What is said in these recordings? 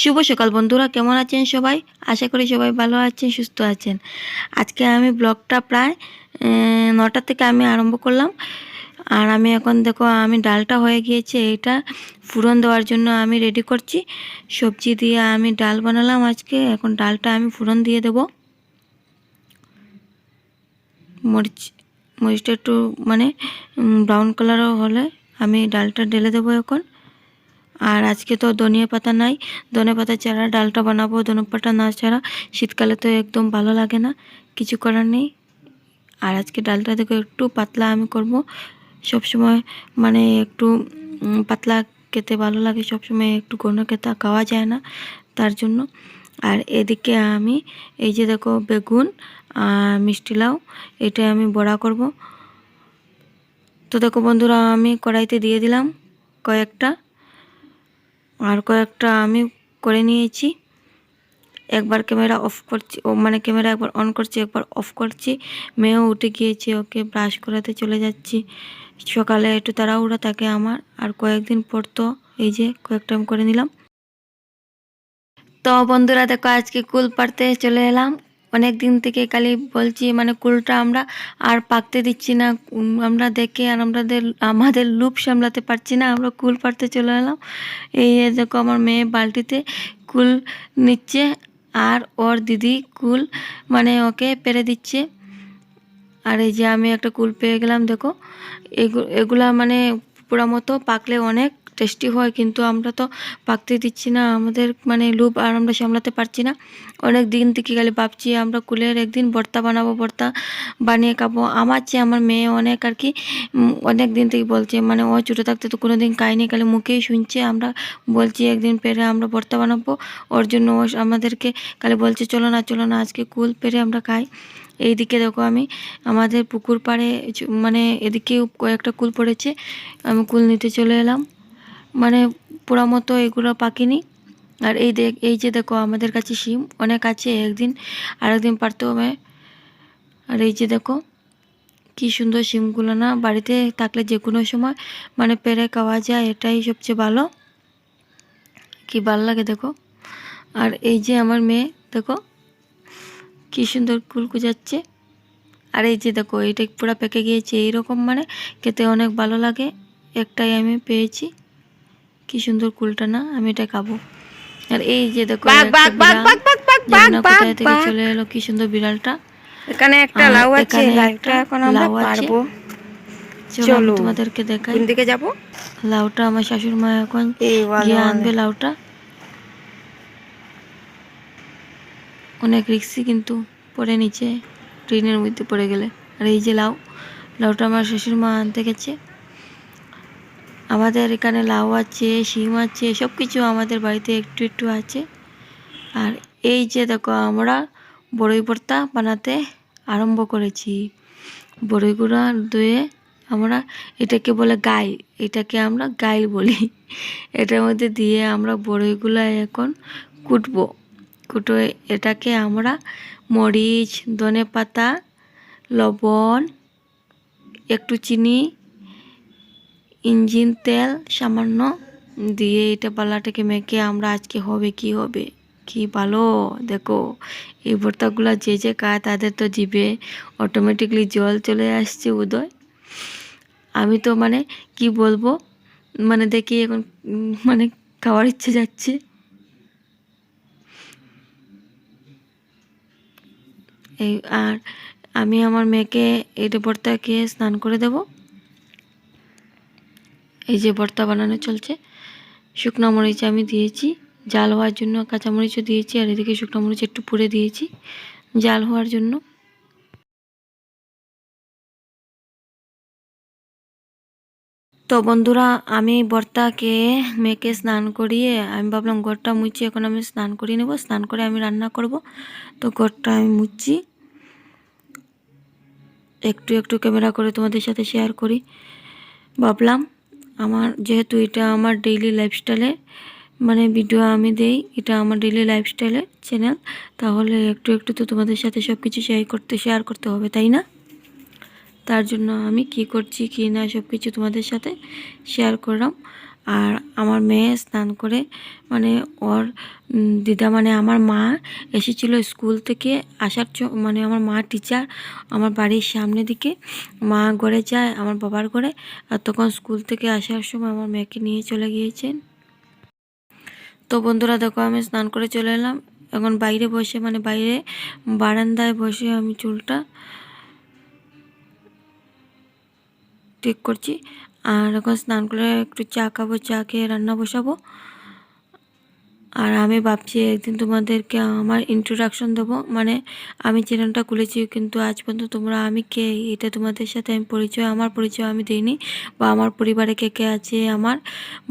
শুভ সকাল বন্ধুরা, কেমন আছেন সবাই? আশা করি সবাই ভালো আছেন, সুস্থ আছেন। আজকে আমি ব্লগটা প্রায় নটা থেকে আমি আরম্ভ করলাম। আর আমি এখন দেখো, আমি ডালটা হয়ে গিয়েছে, এটা ফুরন দেওয়ার জন্য আমি রেডি করছি। সবজি দিয়ে আমি ডাল বানালাম আজকে, এখন ডালটা আমি ফুরন দিয়ে দেবো। মরিচ, মরিচটা একটু মানে ব্রাউন কালারও হলে আমি ডালটা ঢেলে দেবো এখন। আর আজকে তো ধনিয়া পাতা নাই ধনে পাতা ছাড়া ডালটা বানাবো ধনে পাতা না ছাড়া শীতকালে তো একদম ভালো লাগে না, কিছু করার নেই। আর আজকে ডালটা দেখো একটু পাতলা আমি করব সব সময় মানে একটু পাতলা খেতে ভালো লাগে সব সময় একটু ঘন খেতে খাওয়া যায় না, তার জন্য। আর এদিকে আমি, এই যে দেখো বেগুন আর মিষ্টি লাউ, এটা আমি বড়া করব। তো দেখো বন্ধুরা, আমি কড়াইতে দিয়ে দিলাম কয়েকটা। আর কয়েকটা আমি করে নিয়েছি। একবার ক্যামেরা অফ করছি, ও মানে ক্যামেরা একবার অন করছি, একবার অফ করছি। মেয়েও উঠে গিয়েছে, ওকে ব্রাশ করাতে চলে যাচ্ছি। সকালে একটু তাড়াহুড়া থাকে আমার। আর কয়েকদিন পর তো এই যে কয়েকটা আমি করে নিলাম। তো বন্ধুরা দেখো, আজকে কুল পাড়তে চলে এলাম। অনেক দিন থেকে খালি বলছি মানে কুলটা আমরা আর পাকতে দিচ্ছি না। আমরা দেখে আর আমাদের আমাদের লুপ সামলাতে পারছি না, আমরা কুল পাড়তে চলে এলাম। এই দেখো আমার মেয়ে বালতিতে কুল নিচ্ছে আর ওর দিদি কুল মানে ওকে পেরে দিচ্ছে। আর এই যে আমি একটা কুল পেয়ে গেলাম, দেখো। এগু- এগুলা মানে পুরা মতো পাকলে অনেক টেস্টি হয়, কিন্তু আমরা তো পাকতে দিচ্ছি না। আমাদের মানে লুপ আর আমরা সামলাতে পারছি না। অনেক দিন থেকে গেলে ভাবছি, আমরা কুলের একদিন ভর্তা বানাবো, ভর্তা বানিয়ে খাব। আমার চেয়ে আমার মেয়ে অনেক আর কি অনেক দিন থেকে বলছে মানে ও ছোটো থাকতে তো কোনো দিন খাইনি খালি মুখেই শুনছে। আমরা বলছি, একদিন পেরে আমরা ভর্তা বানাবো। ওর জন্য ও আমাদেরকে কালে বলছে, চলো না চলো না, আজকে কুল পেরে আমরা খাই। এইদিকে দেখো আমি, আমাদের পুকুর পাড়ে মানে এদিকেও কয়েকটা কুল পড়েছে। আমি কুল নিতে চলে এলাম। মানে পুরা মতো এগুলো পাকিনি। আর এই দেখ, এই যে দেখো আমাদের কাছে শিম, অনেক আছে, একদিন আরেকদিন পারতে হবে। আর এই যে দেখো, কি সুন্দর শিমগুলো না, বাড়িতে থাকলে যে কোনো সময় মানে পেরে খাওয়া যায়, এটাই সবচেয়ে ভালো। কি ভালো লাগে দেখো। আর এই যে আমার মেয়ে, দেখো, কি সুন্দর কুল কুজাচ্ছে। আর এই যে দেখো এটা পুরো পেকে গিয়েছে, এইরকম মানে খেতে অনেক ভালো লাগে, একটাই আমি পেয়েছি। কি সুন্দর কুলটা না আমি এটা খাব। আর এই যে দেখো কোথায় থেকে চলে এলো কি সুন্দর বিড়ালটা। এখানে একটা লাউ আছে লাউটা এখন আমরা পারব। চলো তোমাদেরকে দেখাই। কোন দিকে যাব? লাউটা আমার শাশুড় মা এখন এই গিয়ে আনবে লাউটা। অনেক রিক্সি কিন্তু পড়ে নিচে ট্রেনের মধ্যে পড়ে গেলে। আর এই যে লাউ লাউটা আমার শ্বশুর মা আনতে গেছে। আমাদের এখানে লাউ আছে, শিম আছে সব কিছু আমাদের বাড়িতে একটু একটু আছে। আর এই যে দেখো, আমরা বড়ই ভর্তা বানাতে আরম্ভ করেছি। বড়ই গুঁড়া ধুয়ে আমরা এটাকে বলে গাই, এটাকে আমরা গাইল বলি। এটার মধ্যে দিয়ে আমরা বড়ইগুলো এখন কুটবো। কুটো এটাকে আমরা মরিচ ধনে পাতা লবণ, একটু চিনি ইঞ্জিন তেল সামান্য দিয়ে এটা পাল্লাটাকে মেখে আমরা আজকে হবে কি হবে? কি ভালো? দেখো, এই ভর্তাগুলো যে যে খায় তাদের তো জিভে অটোমেটিকলি জল চলে আসছে উদয়। আমি তো মানে কি বলব? মানে দেখি এখন মানে খাওয়ার ইচ্ছে যাচ্ছে। এই আর আমি আমার মেয়েকে এটা ভর্তাকে স্নান করে দেব। এই যে ভর্তা বানানো চলছে, শুকনো মরিচ আমি দিয়েছি, জাল হওয়ার জন্য কাঁচামরিচও দিয়েছি, আর এদিকে শুকনো মরিচ একটু পুড়ে দিয়েছি, জাল হওয়ার জন্য। তো বন্ধুরা, আমি বর্তাকে মেয়েকে স্নান করিয়ে, আমি ভাবলাম ঘরটা মুছি, এখন আমি স্নান করিয়ে নেব, স্নান করে আমি রান্না করব। তো ঘরটা আমি মুছি। একটু একটু ক্যামেরা করে তোমাদের সাথে শেয়ার করি। ভাবলাম আমার যেহেতু এটা আমার ডেইলি লাইফস্টাইলে মানে ভিডিও আমি দেই, এটা আমার ডেইলি লাইফস্টাইলে চ্যানেল তাহলে একটু একটু তো তোমাদের সাথে সব কিছু শেয়ার করতে শেয়ার করতে হবে, তাই না? তার জন্য আমি কি করছি, কি না সব কিছু তোমাদের সাথে শেয়ার করলাম। আর আমার মেয়ে স্নান করে মানে ওর দিদা মানে আমার মা এসেছিল স্কুল থেকে আসার মানে আমার মা টিচার আমার বাড়ির সামনে দিকে। মা ঘরে যায়, আমার বাবার ঘরে। আর তখন স্কুল থেকে আসার সময় আমার মেয়েকে নিয়ে চলে গিয়েছেন। তো বন্ধুরা দেখো, আমি স্নান করে চলে এলাম। এখন বাইরে বসে মানে বাইরে বারান্দায় বসে আমি চুলটা ঠিক করছি। আর এখন স্নান করে একটু চা খাব, চা খেয়ে রান্না বসাবো। আর আমি ভাবছি একদিন তোমাদেরকে আমার ইন্ট্রোডাকশন দেবো। মানে আমি চ্যানেলটা খুলেছি, কিন্তু আজ পর্যন্ত তোমরা আমি কে? এটা তোমাদের সাথে আমি পরিচয়, আমার পরিচয় আমি দিইনি। বা আমার পরিবারে কে কে আছে, আমার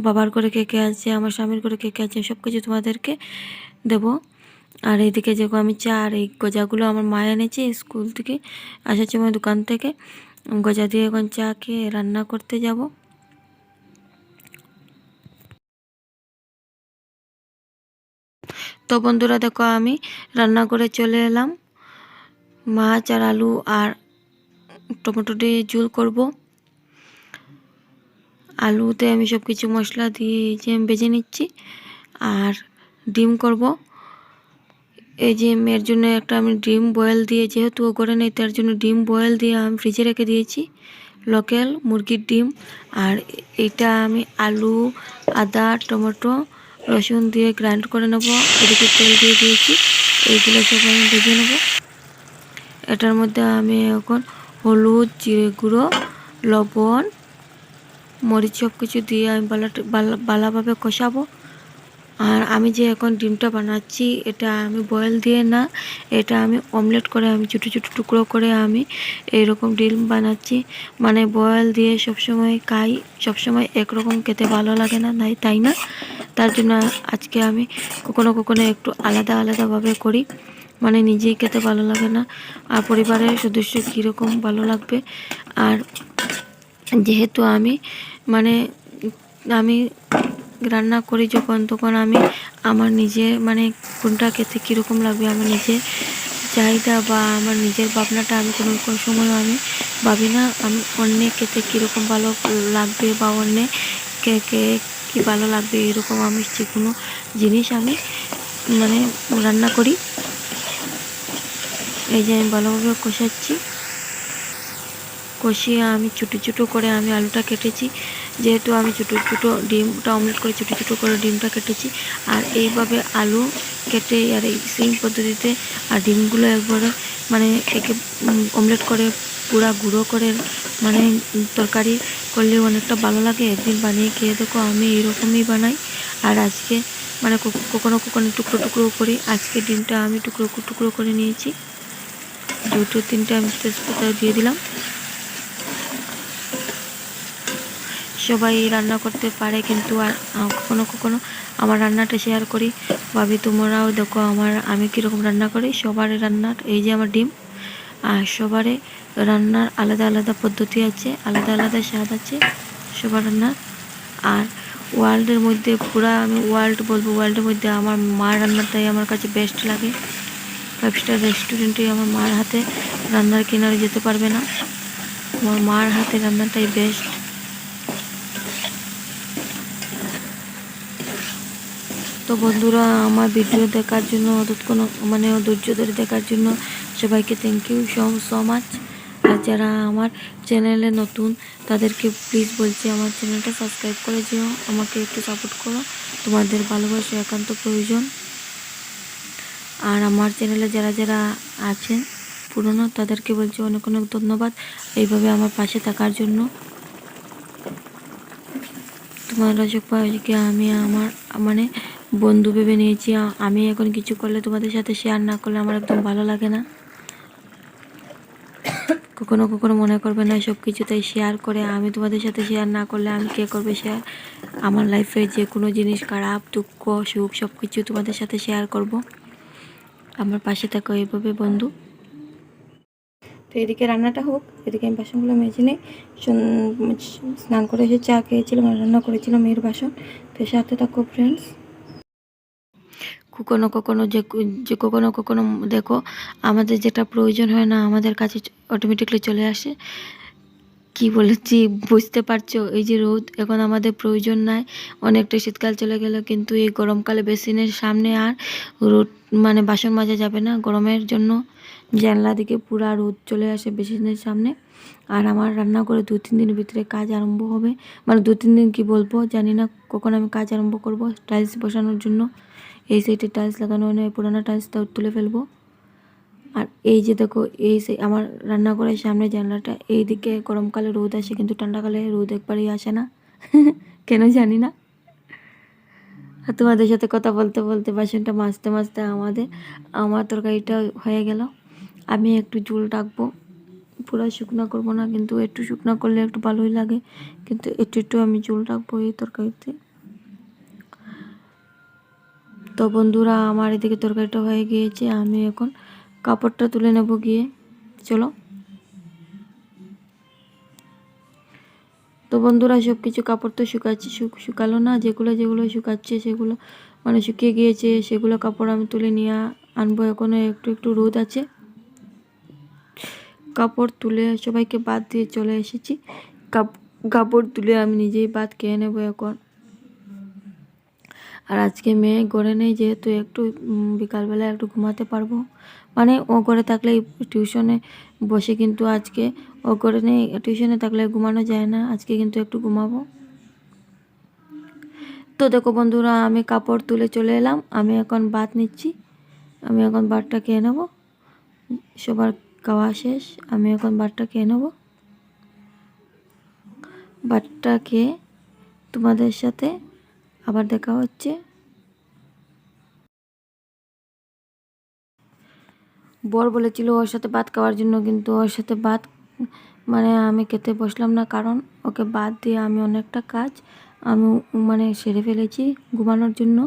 বাবার করে কে কে আছে, আমার স্বামীর করে কে কে আছে সব কিছু তোমাদেরকে দেবো। আর এইদিকে যখন আমি চা আর এই গজাগুলো আমার মা এনেছে স্কুল থেকে, আসার সময় দোকান থেকে। গজা দিয়ে এখন চা খেয়ে রান্না করতে যাব তো বন্ধুরা দেখো আমি রান্না করে চলে এলাম মাছ আর আলু আর টমেটো দিয়ে ঝোল করব আলুতে আমি সব কিছু মশলা দিয়ে যে ভেজে নিচ্ছি আর ডিম করব এই যে মেয়ের জন্য একটা আমি ডিম বয়েল দিয়ে, যেহেতু ও করে নেই, তার জন্য ডিম বয়েল দিয়ে আমি ফ্রিজে রেখে দিয়েছি। লোকাল মুরগির ডিম। আর এটা আমি আলু, আদা, টমেটো, রসুন দিয়ে গ্রাইন্ড করে নেব। এদিকে তেল দিয়ে দিয়েছি। এইগুলো সব আমি ভেজে নেব। এটার মধ্যে আমি এখন হলুদ, জিরে গুঁড়ো, লবণ, মরিচ সব কিছু দিয়ে আমি ভালো ভালো- ভালোভাবে কষাবো। আর আমি যে এখন ডিমটা বানাচ্ছি, এটা আমি বয়েল দিয়ে না, এটা আমি অমলেট করে আমি ছোটো ছোটো টুকরো করে আমি এইরকম ডিম বানাচ্ছি। মানে বয়েল দিয়ে সবসময় খাই, সবসময় একরকম খেতে ভালো লাগে না তাই তাই না? তার জন্য আজকে আমি কখনো কখনো একটু আলাদা আলাদাভাবে করি। মানে নিজেই খেতে ভালো লাগে না, আর পরিবারের সদস্য কীরকম ভালো লাগবে? আর যেহেতু আমি মানে আমি রান্না করি যখন, তখন আমি আমার নিজের মানে কোনটা খেতে কীরকম লাগবে, আমার নিজের চাহিদা বা আমার নিজের ভাবনাটা আমি কোনো কোনো সময় আমি ভাবি না, আমি অন্যে খেতে কীরকম ভালো লাগবে বা অন্য কে কে কী ভালো লাগবে, এরকম আমি যে কোনো জিনিস আমি মানে রান্না করি। এই যে আমি ভালোভাবে কষাচ্ছি। কষিয়ে আমি ছোটো ছোটো করে আমি আলুটা কেটেছি। যেহেতু আমি ছোটো ছোটো ডিমটা অমলেট করে ছোটো ছোটো করে ডিমটা কেটেছি, আর এইভাবে আলু কেটে আর এই সেম পদ্ধতিতে আর ডিমগুলো একবারে মানে একে অমলেট করে পুরা গুঁড়ো করে মানে তরকারি করলে অনেকটা ভালো লাগে। একদিন বানিয়ে খেয়ে দেখো, আমি এরকমই বানাই। আর আজকে মানে কখনো কখনো টুকরো টুকরো করি। আজকে ডিমটা আমি টুকরো টুকরো করে নিয়েছি। দুটো তিনটে আমি তেজপাতা দিয়ে দিলাম। সবাই রান্না করতে পারে, কিন্তু আর কখনো কখনো আমার রান্নাটা শেয়ার করি। ভাবি, তোমরাও দেখো আমার, আমি কীরকম রান্না করি। সবার রান্নার, এই যে আমার ডিম, আর সবারই রান্নার আলাদা আলাদা পদ্ধতি আছে, আলাদা আলাদা স্বাদ আছে সবার রান্নার। আর ওয়ার্ল্ডের মধ্যে পুরা, আমি ওয়ার্ল্ড বলব ওয়ার্ল্ডের মধ্যে আমার মার রান্নাটাই আমার কাছে বেস্ট লাগে। ফাইভ স্টার রেস্টুরেন্টে আমার মার হাতে রান্নার কিনারে যেতে পারবে না। আমার মার হাতে রান্নাটাই বেস্ট বন্ধুরা, আমার ভিডিও দেখার জন্য অতক্ষণ মানে ধৈর্য ধরে দেখার জন্য সবাইকে thank you so so much আর যারা আমার চ্যানেলে নতুন, তাদেরকে প্লিজ বলছি, আমার চ্যানেলটা সাবস্ক্রাইব করে যেও, আমাকে একটু সাপোর্ট করো। তোমাদের ভালোবাসা একান্ত প্রয়োজন। আর আমার চ্যানেলে যারা যারা আছেন, পুরনো, তাদেরকে বলছি অনেক অনেক ধন্যবাদ। এইভাবে আমার পাশে থাকার জন্য। তোমার সবাইকে আমি, আমার মানে বন্ধু ভেবে নিয়েছি আমি এখন কিছু করলে তোমাদের সাথে শেয়ার না করলে আমার একদম ভালো লাগে না। কখনো কখনো মনে করবে না, সব কিছু তাই শেয়ার করে, আমি তোমাদের সাথে শেয়ার না করলে আমি কে করবে শেয়ার আমার লাইফে যে কোনো জিনিস খারাপ, দুঃখ সুখ সব কিছু তোমাদের সাথে শেয়ার করব। আমার পাশে থাকো এইভাবে বন্ধু। তো এদিকে রান্নাটা হোক, এদিকে আমি বাসনগুলো মেজে নিই। স্নান করে এসে চা খেয়েছিলাম, রান্না করেছিলাম মেয়ের বাসন। তো সাথে থাকো ফ্রেন্ডস কখনো কখনো যে যে কখনো কখনো দেখো আমাদের যেটা প্রয়োজন হয় না আমাদের কাছে অটোমেটিকলি চলে আসে। কি বলেছি? বুঝতে পারছ? এই যে রোদ, এখন আমাদের প্রয়োজন নাই। অনেকটা শীতকাল চলে গেল, কিন্তু এই গরমকালে বেসিনের সামনে আর রোদ মানে বাসন মাজা যাবে না গরমের জন্য। জানলা দিকে পুরা রোদ চলে আসে বেসিনের সামনে। আর আমার রান্না করে দু, তিন দিনের ভিতরে কাজ আরম্ভ হবে। মানে দু, তিন দিন কি বলব? জানি না কখন আমি কাজ আরম্ভ করব টাইলস বসানোর জন্য। এই সাইডে টাইলস লাগানো নয় পুরানো টাইলসটা তুলে ফেলব। আর এই যে দেখো, এই আমার রান্নাঘরের সামনে জানলাটা এই দিকে গরমকালে রোদ আসে, কিন্তু ঠান্ডাকালে রোদ একবারই আসে না। কেন জানি না। আর তোমাদের সাথে কথা বলতে বলতে বাসনটা মাজতে মাজতে আমাদের, আমার তরকারিটা হয়ে গেল। আমি একটু ঝোল ডাকবো পুরো শুকনো করব না, কিন্তু একটু শুকনো করলে একটু ভালোই লাগে, কিন্তু একটু একটু আমি ঝোল রাখব এই তরকারিতে। তো বন্ধুরা, আমার এদিকে তরকারিটা হয়ে গিয়েছে, আমি এখন কাপড়টা তুলে নেব গিয়ে। চলো। তো বন্ধুরা সব কিছু কাপড় তো শুকাচ্ছে শুকালো না, যেগুলো যেগুলো শুকাচ্ছে, সেগুলো মানে শুকিয়ে গিয়েছে, সেগুলো কাপড় আমি তুলে নিয়ে আনব এখনও একটু একটু রোদ আছে। কাপড় তুলে সবাইকে বাদ দিয়ে চলে এসেছি। কাপ- কাপড় তুলে আমি নিজেই বাদ খেয়ে নেব এখন। আর আজকে মেয়ে ঘরে নেই যেহেতু একটু বিকালবেলা একটু ঘুমাতে পারব। মানে ও ঘরে থাকলে টিউশনে বসে কিন্তু আজকে ও ঘরে নেই টিউশনে থাকলে ঘুমানো যায় না, আজকে কিন্তু একটু ঘুমাবো। তো দেখো বন্ধুরা, আমি কাপড় তুলে চলে এলাম, আমি এখন ভাত নিচ্ছি, আমি এখন ভাতটা খেয়ে নেব। সবার খাওয়া শেষ, আমি এখন ভাতটা খেয়ে নেব। ভাতটা খেয়ে তোমাদের সাথে আবার দেখা হচ্ছে। বর বলেছিল ওর সাথে ভাত খাওয়ার জন্য, কিন্তু ওর সাথে ভাত মানে আমি খেতে বসলাম না, কারণ ওকে বাদ দিয়ে আমি অনেকটা কাজ আমি মানে সেরে ফেলেছি ঘুমানোর জন্য।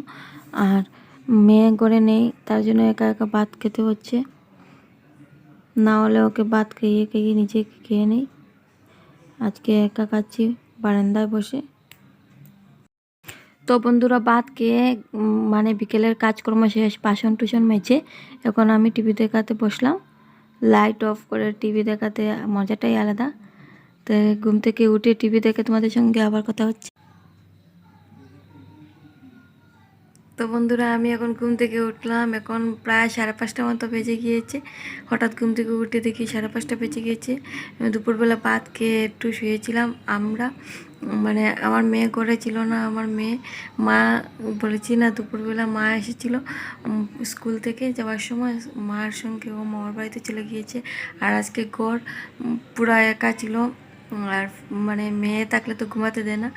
আর মেয়ে করে নেই, তার জন্য একা একা ভাত খেতে হচ্ছে। না হলে ওকে ভাত খেয়ে খেয়ে নিজে খেয়ে নেই। আজকে একা খাচ্ছি, বারান্দায় বসে। তো বন্ধুরা বাদ খেয়ে মানে বিকেলের কাজকর্ম শেষ, বাসন টুসন মেছে এখন আমি টিভি দেখাতে বসলাম। লাইট অফ করে টিভি দেখাতে মজাটাই আলাদা। তো ঘুম থেকে উঠে টিভি দেখে তোমাদের সঙ্গে আবার কথা হচ্ছে। বন্ধুরা, আমি এখন ঘুম থেকে উঠলাম। এখন প্রায় সাড়ে পাঁচটা মতো বেজে গিয়েছে। হঠাৎ ঘুম থেকে উঠে দেখি সাড়ে পাঁচটা বেজে গিয়েছে। দুপুরবেলা ভাত খেয়ে একটু শুয়েছিলাম। আমরা মানে আমার মেয়ে করে ছিল না, আমার মেয়ে, মা বলেছি না, দুপুরবেলা মা এসেছিল স্কুল থেকে যাওয়ার সময়। মার সঙ্গে ও মামার বাড়িতে চলে গিয়েছে। আর আজকে ঘর পুরা একা ছিল। আর মানে মেয়ে থাকলে তো ঘুমাতে দেয় না।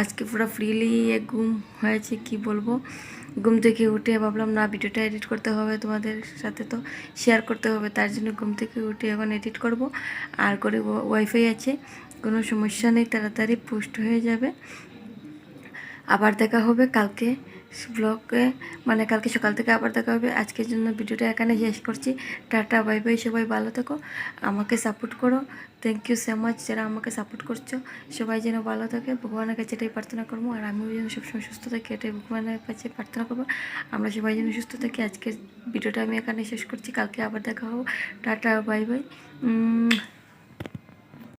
আজকে পুরো ফ্রিলি ঘুম হয়েছে, কি বলব? ঘুম থেকে উঠে ভাবলাম, না, ভিডিওটা এডিট করতে হবে তোমাদের সাথে তো শেয়ার করতে হবে। তার জন্য ঘুম থেকে উঠে এখন এডিট করব। আর করে ওয়াইফাই আছে, কোনো সমস্যা নেই, তাড়াতাড়ি পোস্ট হয়ে যাবে। আবার দেখা হবে কালকে। ব্লগে মানে কালকে সকাল থেকে আবার দেখা হবে। আজকের জন্য ভিডিওটা এখানে শেষ করছি। টাটা, বাই বাই, সবাই ভালো থেকো। আমাকে সাপোর্ট করো। থ্যাংক ইউ সো মাচ যারা আমাকে সাপোর্ট করছ। সবাই যেন ভালো থাকে। ভগবানের কাছে এটাই প্রার্থনা করব। আর আমিও যেন সবসময় সুস্থ থাকি, এটাই ভগবানের কাছে প্রার্থনা করব। আমরা সবাই যেন সুস্থ থাকি। আজকের ভিডিওটা আমি এখানে শেষ করছি। কালকে আবার দেখা হব। Tata, bye bye.